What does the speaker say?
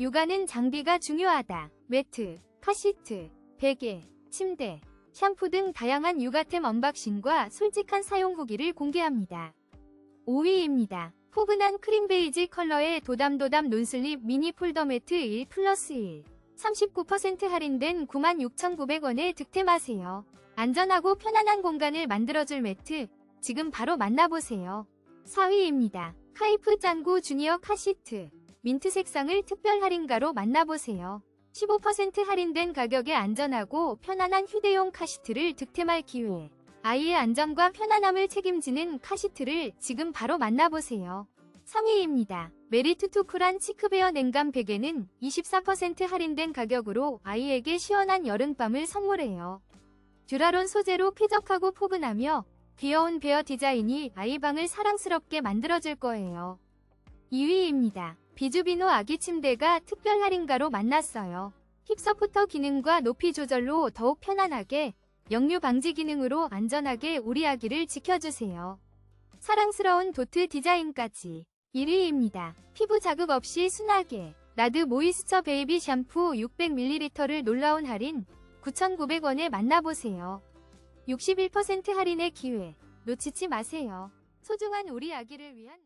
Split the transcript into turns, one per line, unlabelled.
육아는 장비가 중요하다. 매트, 카시트, 베개, 침대, 샴푸 등 다양한 육아템 언박싱과 솔직한 사용 후기를 공개합니다. 5위입니다. 포근한 크림 베이지 컬러의 도담도담 논슬립 미니 폴더 매트 1 플러스 1. 39% 할인된 96,900원에 득템하세요. 안전하고 편안한 공간을 만들어줄 매트, 지금 바로 만나보세요. 4위입니다. 카이프 짱구 주니어 카시트. 민트 색상을 특별 할인가로 만나보세요. 15% 할인된 가격에 안전하고 편안한 휴대용 카시트를 득템할 기회. 아이의 안전과 편안함을 책임지는 카시트를 지금 바로 만나보세요. 3위입니다. 메리투투쿨한 치크베어 냉감 베개는 24% 할인된 가격으로 아이에게 시원한 여름밤을 선물해요. 듀라론 소재로 쾌적하고 포근하며 귀여운 베어 디자인이 아이 방을 사랑스럽게 만들어줄 거예요. 2위입니다. 비주비노 아기 침대가 특별 할인가로 만났어요. 힙서포터 기능과 높이 조절로 더욱 편안하게 역류 방지 기능으로 안전하게 우리 아기를 지켜주세요. 사랑스러운 도트 디자인까지 1위입니다. 피부 자극 없이 순하게 라드 모이스처 베이비 샴푸 600ml를 놀라운 할인 9,900원에 만나보세요. 61% 할인의 기회 놓치지 마세요. 소중한 우리 아기를 위한